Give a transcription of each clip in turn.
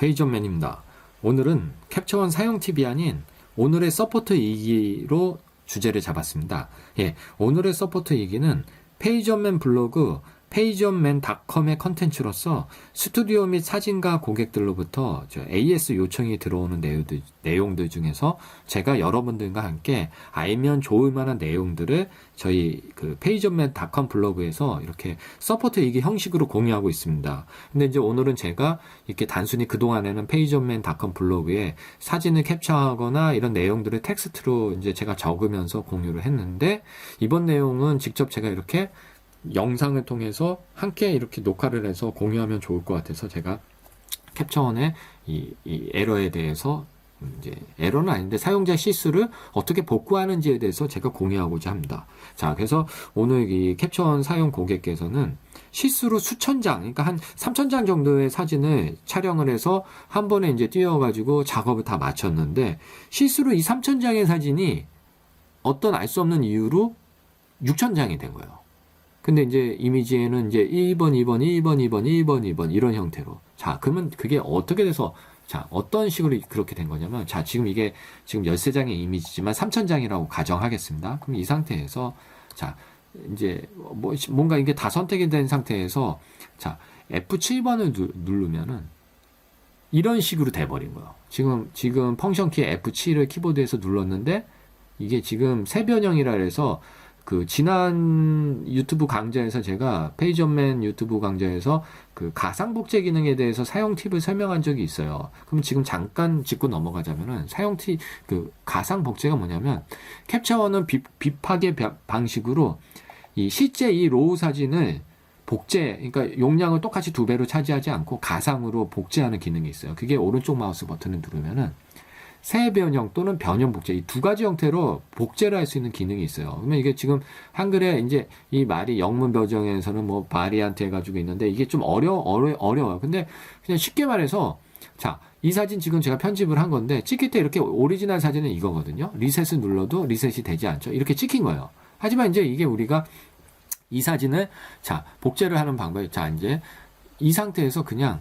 회의점맨입니다. 오늘은 캡처원 사용 팁이 아닌 오늘의 서포트 이기로 주제를 잡았습니다. 예, 오늘의 서포트 이기는 페이지업맨 블로그 페이지업맨닷컴의 컨텐츠로서 스튜디오 및 사진가 고객들로부터 저 AS 요청이 들어오는 내용들, 내용들 중에서 제가 여러분들과 함께 알면 좋을 만한 내용들을 저희 그 페이지업맨닷컴 블로그에서 이렇게 서포트 이기 형식으로 공유하고 있습니다. 근데 이제 오늘은 제가 이렇게 단순히 그동안에는 페이지업맨닷컴 블로그에 사진을 캡처하거나 이런 내용들을 텍스트로 이제 제가 적으면서 공유를 했는데 이번 내용은 직접 제가 이렇게 영상을 통해서 함께 이렇게 녹화를 해서 공유하면 좋을 것 같아서 제가 캡처원의 이, 이 에러에 대해서 이제 에러는 아닌데 사용자 실수를 어떻게 복구하는지에 대해서 제가 공유하고자 합니다. 자, 그래서 오늘 이 캡처원 사용 고객께서는 실수로 수천 장, 그러니까 한 3천 장 정도의 사진을 촬영을 해서 한 번에 이제 띄워가지고 작업을 다 마쳤는데 실수로 이 3천 장의 사진이 어떤 알 수 없는 이유로 6천 장이 된 거예요. 근데 이제 이미지에는 이제 1번, 2번, 1번, 2번, 1번, 2번 이런 형태로. 자, 그러면 그게 어떻게 돼서 자, 어떤 식으로 그렇게 된 거냐면 자, 지금 이게 지금 13장의 이미지지만 3000장이라고 가정하겠습니다. 그럼 이 상태에서 자, 이제 뭐 뭔가 이게 다 선택이 된 상태에서 자, F7번을 누르면은 이런 식으로 돼 버린 거예요. 지금 지금 펑션 키 F7을 키보드에서 눌렀는데 이게 지금 세 변형이라 해서 그 지난 유튜브 강좌에서 제가 페이지업맨 유튜브 강좌에서 그 가상 복제 기능에 대해서 사용 팁을 설명한 적이 있어요. 그럼 지금 잠깐 짚고 넘어가자면은 사용 팁 그 가상 복제가 뭐냐면 캡처원은 비, 비파괴 방식으로 이 실제 이 로우 사진을 복제, 그러니까 용량을 똑같이 두 배로 차지하지 않고 가상으로 복제하는 기능이 있어요. 그게 오른쪽 마우스 버튼을 누르면은 새 변형 또는 변형 복제 이 두 가지 형태로 복제를 할 수 있는 기능이 있어요. 그러면 이게 지금 한글에 이제 이 말이 영문 버전에서는 뭐 바리안트 해가지고 있는데 이게 좀 어려 어려 어려워요. 근데 그냥 쉽게 말해서 자. 이 사진 지금 제가 편집을 한 건데 찍힐 때 이렇게 오리지널 사진은 이거거든요. 리셋을 눌러도 리셋이 되지 않죠. 이렇게 찍힌 거예요. 하지만 이제 이게 우리가 이 사진을 자 복제를 하는 방법이 자 이제 이 상태에서 그냥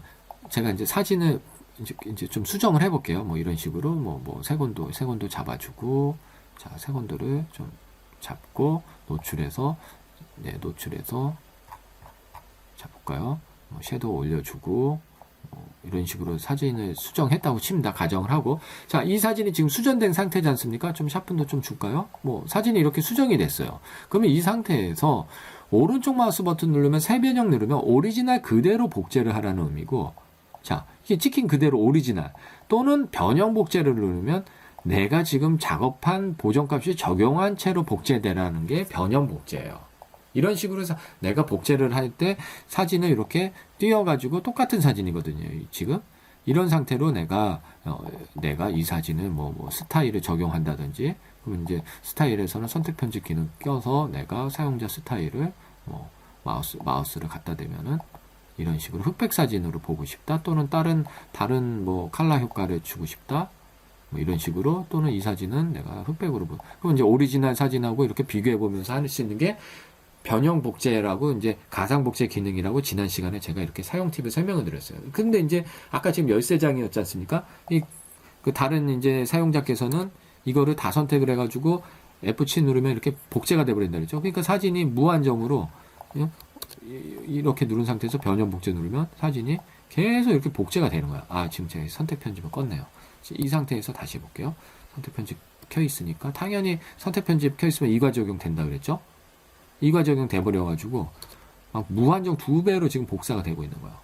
제가 이제 사진을 이제, 이제 좀 수정을 해볼게요. 뭐 이런 식으로 뭐, 뭐, 세곤도, 세곤도 잡아주고, 자, 세곤도를 좀 잡고, 노출해서, 네, 노출해서, 잡을까요? 뭐, 섀도우 올려주고, 뭐 이런 식으로 사진을 수정했다고 칩니다. 가정을 하고. 자, 이 사진이 지금 수정된 상태지 않습니까? 좀 샤픈도 좀 줄까요? 뭐, 사진이 이렇게 수정이 됐어요. 그러면 이 상태에서 오른쪽 마우스 버튼 누르면 새 변형 누르면 오리지널 그대로 복제를 하라는 의미고, 자, 이게 찍힌 그대로 오리지널 또는 변형 복제를 누르면 내가 지금 작업한 보정값이 적용한 채로 복제되라는 게 변형 복제예요. 이런 식으로 해서 내가 복제를 할 때 사진을 이렇게 띄워가지고 똑같은 사진이거든요. 지금 이런 상태로 내가 어, 내가 이 사진을 뭐, 뭐 스타일을 적용한다든지 그러면 이제 스타일에서는 선택 편집 기능 껴서 내가 사용자 스타일을 뭐 마우스 마우스를 갖다 대면은 이런 식으로 흑백 사진으로 보고 싶다 또는 다른 다른 뭐 칼라 효과를 주고 싶다 뭐 이런 식으로 또는 이 사진은 내가 흑백으로 보 그럼 이제 오리지널 사진하고 이렇게 비교해 보면서 할 수 있는 게 변형 복제라고 이제 가상 복제 기능이라고 지난 시간에 제가 이렇게 사용 팁을 설명을 드렸어요. 근데 이제 아까 지금 13장이었지 않습니까? 이 그 다른 이제 사용자께서는 이거를 다 선택을 해 가지고 F7 누르면 이렇게 복제가 돼 버린다 그랬죠. 그러니까 사진이 무한정으로 이렇게 누른 상태에서 변형 복제 누르면 사진이 계속 이렇게 복제가 되는 거야. 아, 지금 제가 선택 편집을 껐네요. 이 상태에서 다시 해볼게요. 선택 편집 켜 있으니까 당연히 선택 편집 켜 있으면 이과 적용 된다 그랬죠? 이과 적용 돼버려 가지고 막 무한정 두 배로 지금 복사가 되고 있는 거야.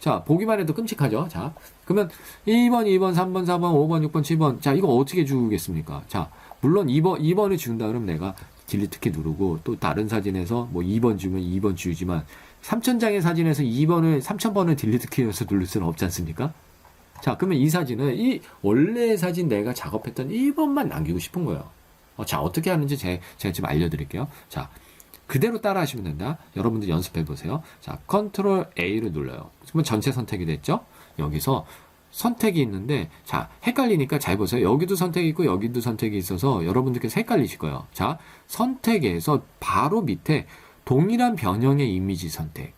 자, 보기만 해도 끔찍하죠? 자, 그러면 1번, 2번, 3번, 4번, 5번, 6번, 7번. 자, 이거 어떻게 주겠습니까? 자, 물론 2번, 2번을 준다 그러면 내가 딜리트 키 누르고 또 다른 사진에서 뭐 2번 주면 2번 지우지만 3000장의 사진에서 2번을 3000번을 딜리트 키에서 누를 수는 없지 않습니까? 자, 그러면 이 사진은 이 원래 사진 내가 작업했던 1번만 남기고 싶은 거예요. 어, 자, 어떻게 하는지 제, 제가 지금 알려드릴게요. 자, 그대로 따라 하시면 된다. 여러분들 연습해 보세요. 자, 컨트롤 A를 눌러요. 그러면 전체 선택이 됐죠? 여기서 선택이 있는데 자 헷갈리니까 잘 보세요. 여기도 선택이 있고 여기도 선택이 있어서 여러분들께서 헷갈리실 거예요. 자 선택에서 바로 밑에 동일한 변형의 이미지 선택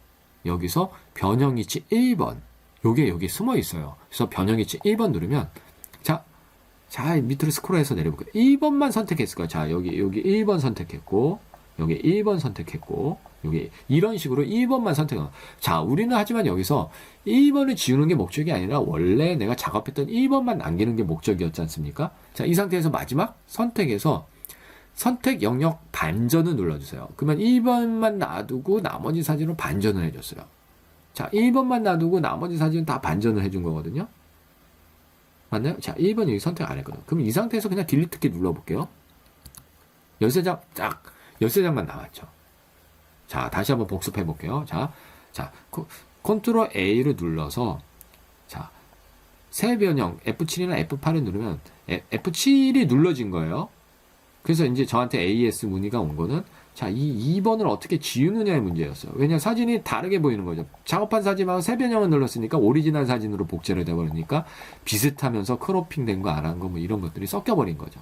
여기서 변형 위치 1번 요게 여기 숨어 있어요. 그래서 변형이치 1번 누르면 자, 자 밑으로 스크롤해서 내려볼게요. 2번만 선택했을 거예요. 자 여기 여기 1번 선택했고 여기 1번 선택했고 여기 이런 식으로 2번만 선택한 자 우리는 하지만 여기서 1번을 지우는 게 목적이 아니라 원래 내가 작업했던 1번만 남기는 게 목적이었지 않습니까? 자 이 상태에서 마지막 선택에서 선택 영역 반전을 눌러주세요. 그러면 1번만 놔두고 나머지 사진으로 반전을 해줬어요. 자, 1번만 놔두고 나머지 사진은 다 반전을 해준 거거든요. 맞나요? 자, 1번 여기 선택 안 했거든. 그럼 이 상태에서 그냥 딜리트 키 눌러볼게요. 열쇠장, 딱, 열쇠장만 나왔죠. 자, 다시 한번 복습해 볼게요. 자, 자, 코- 컨트롤 A를 눌러서, 자, 새 변형, F7이나 F8을 누르면, F7이 눌러진 거예요. 그래서 이제 저한테 AS 문의가 온 거는 자, 이 2번을 어떻게 지우느냐의 문제였어요. 왜냐 사진이 다르게 보이는 거죠. 작업한 사진하고 새 변형을 눌렀으니까 오리지널 사진으로 복제를 돼버리니까 비슷하면서 크로핑 된 거 안 한 거 뭐 이런 것들이 섞여버린 거죠.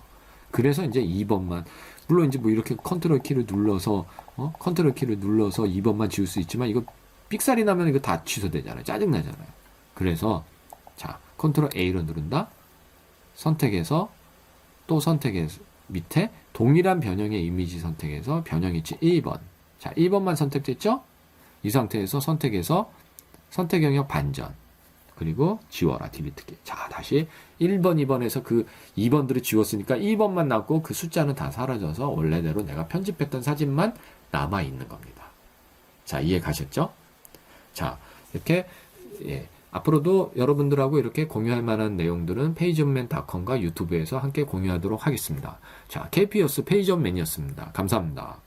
그래서 이제 2번만 물론 이제 뭐 이렇게 컨트롤 키를 눌러서 어? 컨트롤 키를 눌러서 2번만 지울 수 있지만 이거 삑살이 나면 이거 다 취소되잖아요. 짜증 나잖아요. 그래서 자 컨트롤 A로 누른다. 선택해서 또 선택해서 밑에 동일한 변형의 이미지 선택해서 변형 위치 1번. 자, 1번만 선택됐죠? 이 상태에서 선택해서 선택 영역 반전. 그리고 지워라 딜리트 키. 자, 다시 1번, 2번에서 그 2번들을 지웠으니까 1번만 남고 그 숫자는 다 사라져서 원래대로 내가 편집했던 사진만 남아 있는 겁니다. 자, 이해 가셨죠? 자, 이렇게 예, 앞으로도 여러분들하고 이렇게 공유할 만한 내용들은 페이지업맨닷컴과 유튜브에서 함께 공유하도록 하겠습니다. 자, KPS 페이지업맨이었습니다. 감사합니다.